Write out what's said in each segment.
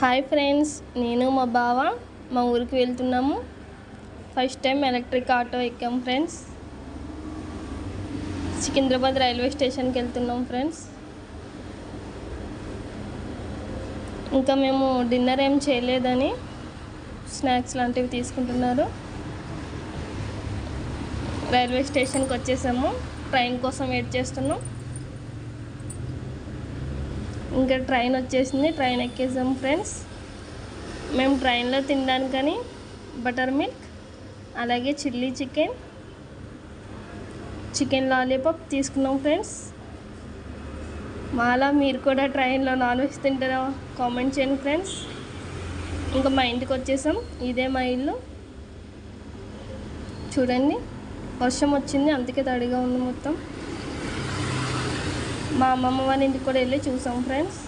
Hi friends నేను మా బావ మా ఊరికి వెళ్తున్నాము. ఫస్ట్ టైం ఎలక్ట్రిక్ ఆటో ఎక్కాం ఫ్రెండ్స్. సికింద్రాబాద్ రైల్వే స్టేషన్కి వెళ్తున్నాం ఫ్రెండ్స్. ఇంకా మేము డిన్నర్ ఏం చేయలేదని స్నాక్స్ లాంటివి తీసుకుంటున్నారు. రైల్వే స్టేషన్కి వచ్చేసాము. ట్రైన్ కోసం వెయిట్ చేస్తున్నాం. ఇంకా ట్రైన్ వచ్చేసింది. ట్రైన్ ఎక్కేసాం ఫ్రెండ్స్. మేము ట్రైన్లో తినడానికని బటర్ మిల్క్ అలాగే చిల్లీ చికెన్ చికెన్ లాలీపాప్ తీసుకున్నాం ఫ్రెండ్స్. మాలా మీరు కూడా ట్రైన్లో నాన్ వెజ్ తింటారా? కామెంట్ చేయండి ఫ్రెండ్స్. ఇంకా మా ఇంటికి వచ్చేసాం. ఇదే మా ఇల్లు. చూడండి వర్షం వచ్చింది అందుకే తడిగా ఉంది మొత్తం. మా అమ్మమ్మ వాళ్ళ ఇంటికి కూడా వెళ్ళి చూసాం ఫ్రెండ్స్.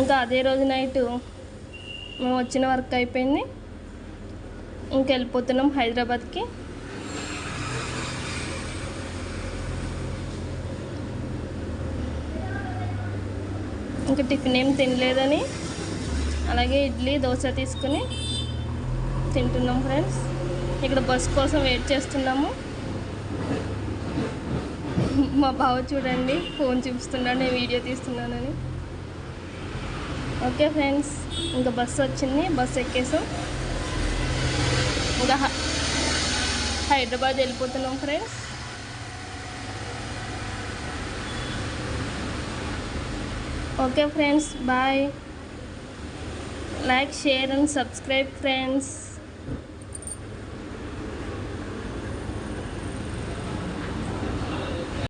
ఇంకా అదే రోజు నైట్ మేము వచ్చిన వర్క్ అయిపోయింది. ఇంకెళ్ళిపోతున్నాం హైదరాబాద్కి. ఇంకా టిఫిన్ ఏం తినలేదని అలాగే ఇడ్లీ దోశ తీసుకుని తింటున్నాం ఫ్రెండ్స్. ఇక్కడ బస్ కోసం వెయిట్ చేస్తున్నాము. మా బావ చూడండి ఫోన్ చూపిస్తున్నాడు నేను వీడియో తీస్తున్నానని. ఓకే ఫ్రెండ్స్ ఇంకా బస్సు వచ్చింది బస్సు ఎక్కేసాం. ఇంకా హైదరాబాద్ వెళ్ళిపోతున్నాం friends. Okay friends bye. Like share and subscribe friends.